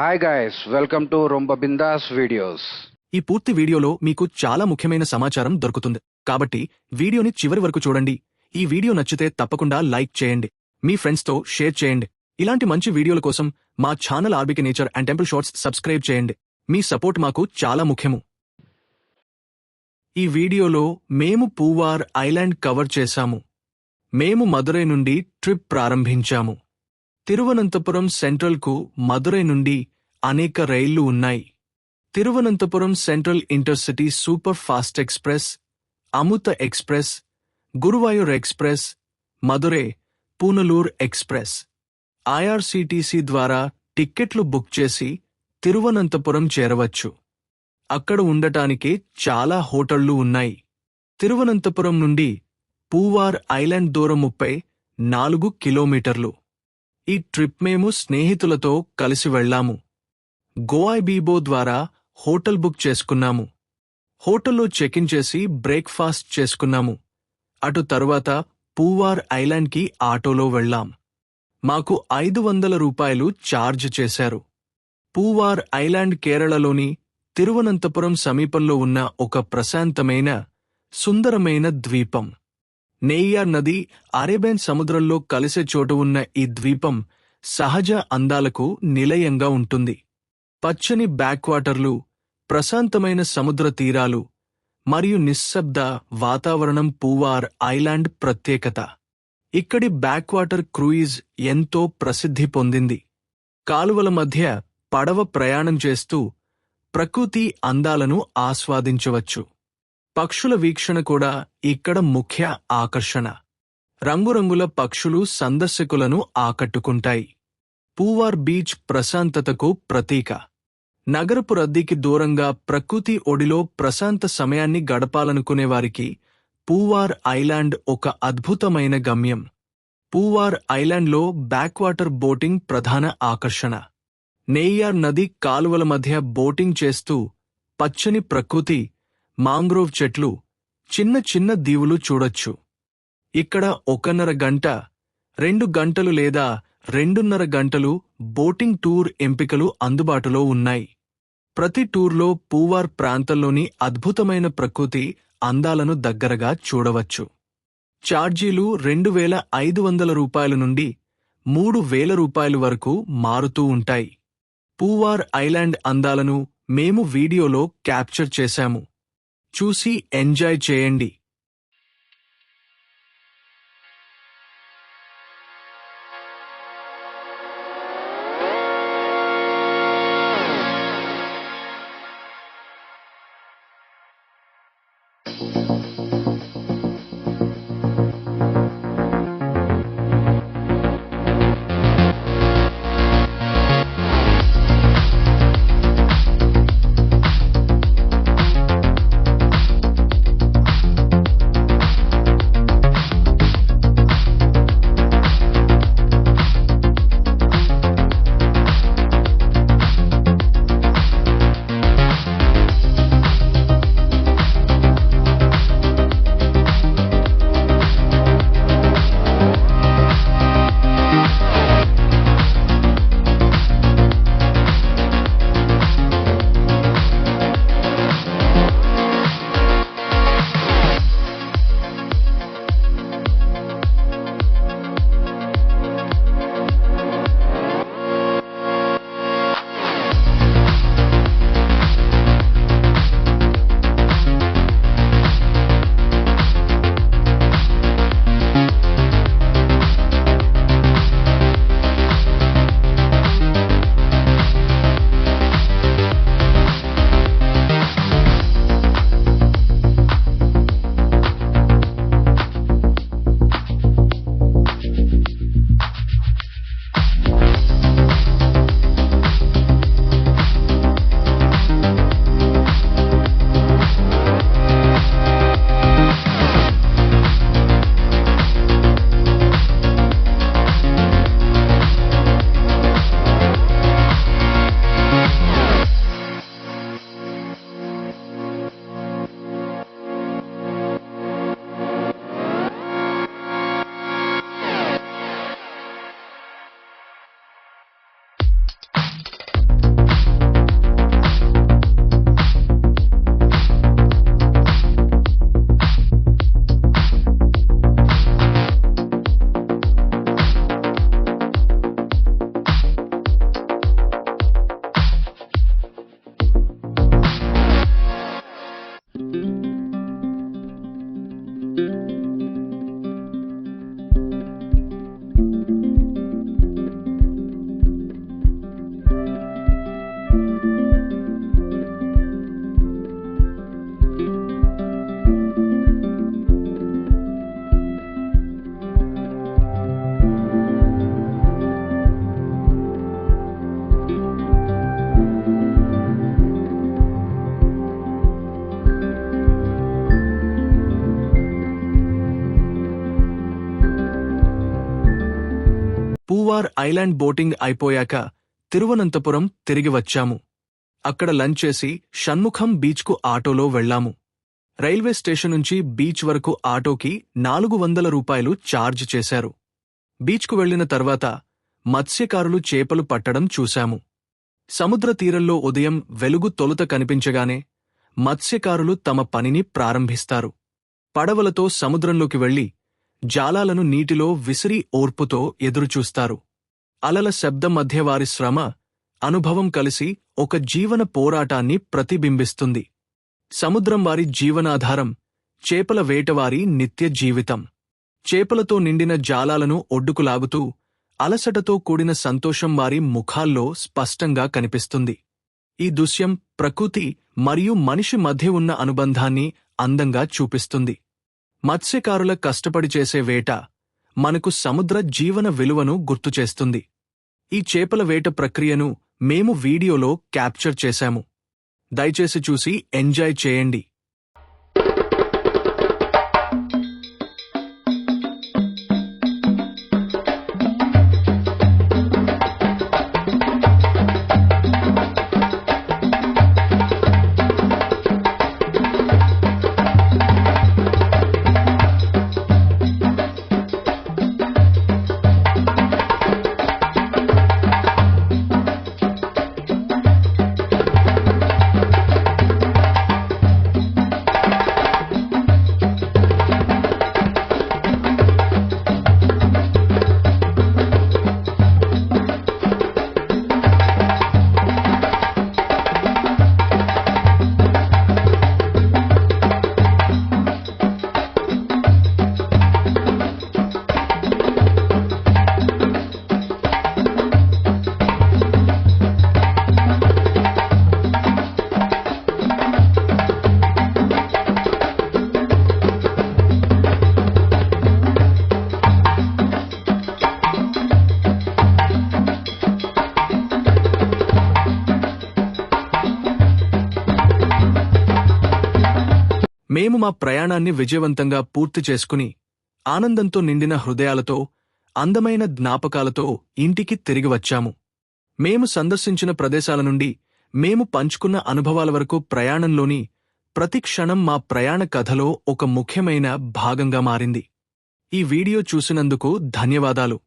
Hi guys welcome to Romba Bindaas videos ఈ పూర్తి వీడియోలో మీకు చాలా ముఖ్యమైన సమాచారం దొరుకుతుంది. కాబట్టి వీడియోని చివరి వరకు చూడండి. ఈ వీడియో నచ్చితే తప్పకుండా లైక్ చేయండి. మీ ఫ్రెండ్స్తో షేర్ చేయండి. ఇలాంటి మంచి వీడియోల కోసం మా channel ఆర్బికి nature and temple shorts subscribe చేయండి. మీ సపోర్ట్ మాకు చాలా ముఖ్యము. ఈ వీడియోలో మేము పూవార్ ఐలాండ్ కవర్ చేశాము. మేము మదురై నుండి ట్రిప్ ప్రారంభించాము. తిరువనంతపురం సెంట్రల్కు మదురై నుండి అనేక రైళ్ళు ఉన్నాయి. Thiruvananthapuram central intercity super fast express Amrita express Guruvayur express Madurai Punalur express. IRCTC ద్వారా టిక్కెట్లు బుక్ చేసి తిరువనంతపురం చేరవచ్చు. అక్కడ ఉండటానికి చాలా హోటళ్ళు ఉన్నాయి. తిరువనంతపురం నుండి పూవార్ ఐలాండ్ దూరం ముప్పై నాలుగు కిలోమీటర్లు. ఈ ట్రిప్ మేము స్నేహితులతో కలిసి వెళ్ళాము. గోఐబీబో ద్వారా హోటల్ బుక్ చేసుకున్నాము. హోటల్లో చెక్ ఇన్ చేసి బ్రేక్ఫాస్ట్ చేసుకున్నాము. అటు తరువాత పూవార్ ఐలాండ్కి ఆటోలో వెళ్ళాం. మాకు ఐదు వందల రూపాయలు ఛార్జ్ చేశారు. పూవార్ ఐలాండ్ కేరళలోని తిరువనంతపురం సమీపంలో ఉన్న ఒక ప్రశాంతమైన సుందరమైన ద్వీపం. నెయ్యార్ నది అరేబియన్ సముద్రంలో కలిసే చోటు ఉన్న ఈ ద్వీపం సహజ అందాలకు నిలయంగా ఉంటుంది. పచ్చని బ్యాక్వాటర్లు ప్రశాంతమైన సముద్ర తీరాలు మరియు నిశ్శబ్ద వాతావరణం పూవార్ ఐలాండ్ ప్రత్యేకత. ఇక్కడి బ్యాక్వాటర్ క్రూయిజ్ ఎంతో ప్రసిద్ధి పొందింది. కాలువల మధ్య పడవ ప్రయాణం చేస్తూ ప్రకృతి అందాలను ఆస్వాదించవచ్చు. పక్షుల వీక్షణ కూడా ఇక్కడ ముఖ్య ఆకర్షణ. రంగురంగుల పక్షులు సందర్శకులను ఆకట్టుకుంటాయి. పూవార్ బీచ్ ప్రశాంతతకు ప్రతీక. నగరపు రద్దీకి దూరంగా ప్రకృతి ఒడిలో ప్రశాంత సమయాన్ని గడపాలనుకునేవారికి పూవార్ ఐలాండ్ ఒక అద్భుతమైన గమ్యం. పూవార్ ఐలాండ్లో బ్యాక్వాటర్ బోటింగ్ ప్రధాన ఆకర్షణ. నేయార్ నది కాలువల మధ్య బోటింగ్ చేస్తూ పచ్చని ప్రకృతి మాంగ్రోవ్ చెట్లు చిన్న చిన్న దీవులు చూడొచ్చు. ఇక్కడ ఒకన్నర గంట రెండు గంటలు లేదా రెండున్నర గంటలు బోటింగ్ టూర్ ఎంపికలు అందుబాటులో ఉన్నాయి. ప్రతి టూర్లో పూవార్ ప్రాంతంలోని అద్భుతమైన ప్రకృతి అందాలను దగ్గరగా చూడవచ్చు. ఛార్జీలు రెండు వేల ఐదు వందల రూపాయల నుండి మూడు వేల రూపాయల వరకు మారుతూ ఉంటాయి. పూవార్ ఐలాండ్ అందాలను మేము వీడియోలో క్యాప్చర్ చేశాము. చూసి ఎంజాయ్ చేయండి. పూవార్ ఐలాండ్ బోటింగ్ అయిపోయాక తిరువనంతపురం తిరిగి వచ్చాము. అక్కడ లంచ్ చేసి షణ్ముఖం బీచ్కు ఆటోలో వెళ్ళాము రైల్వే స్టేషన్ నుంచి బీచ్ వరకు ఆటోకి నాలుగు వందల రూపాయలు ఛార్జ్ చేశారు. బీచ్కు వెళ్ళిన తర్వాత మత్స్యకారులు చేపలు పట్టడం చూశాము. సముద్ర తీరంలో ఉదయం వెలుగు తొలుత కనిపించగానే మత్స్యకారులు తమ పనిని ప్రారంభిస్తారు. పడవలతో సముద్రంలోకి వెళ్ళి జాలాలను నీటిలో విసిరి ఓర్పుతో ఎదురుచూస్తారు. అలల శబ్దం మధ్య వారి శ్రమ అనుభవం కలిసి ఒక జీవన పోరాటాన్ని ప్రతిబింబిస్తుంది. సముద్రం వారి జీవనాధారం చేపల వేటవారి నిత్య జీవితం. చేపలతో నిండిన జాలాలను ఒడ్డుకు లాగుతూ అలసటతో కూడిన సంతోషం వారి ముఖాల్లో స్పష్టంగా కనిపిస్తుంది. ఈ దృశ్యం ప్రకృతి మరియు మనిషి మధ్య ఉన్న అనుబంధాన్ని అందంగా చూపిస్తుంది. మత్స్యకారుల కష్టపడి చేసే వేట మనకు సముద్ర జీవన విలువను గుర్తుచేస్తుంది. ఈ చేపల వేట ప్రక్రియను మేము వీడియోలో క్యాప్చర్ చేశాము. దయచేసి చూసి ఎంజాయ్ చేయండి. మేము మా ప్రయాణాన్ని విజయవంతంగా పూర్తి చేసుకుని ఆనందంతో నిండిన హృదయాలతో అందమైన జ్ఞాపకాలతో ఇంటికి తిరిగి వచ్చాము. మేము సందర్శించిన ప్రదేశాల నుండి మేము పంచుకున్న అనుభవాల వరకు ప్రయాణంలోని ప్రతి క్షణం మా ప్రయాణ కథలో ఒక ముఖ్యమైన భాగంగా మారింది. ఈ వీడియో చూసినందుకు ధన్యవాదాలు.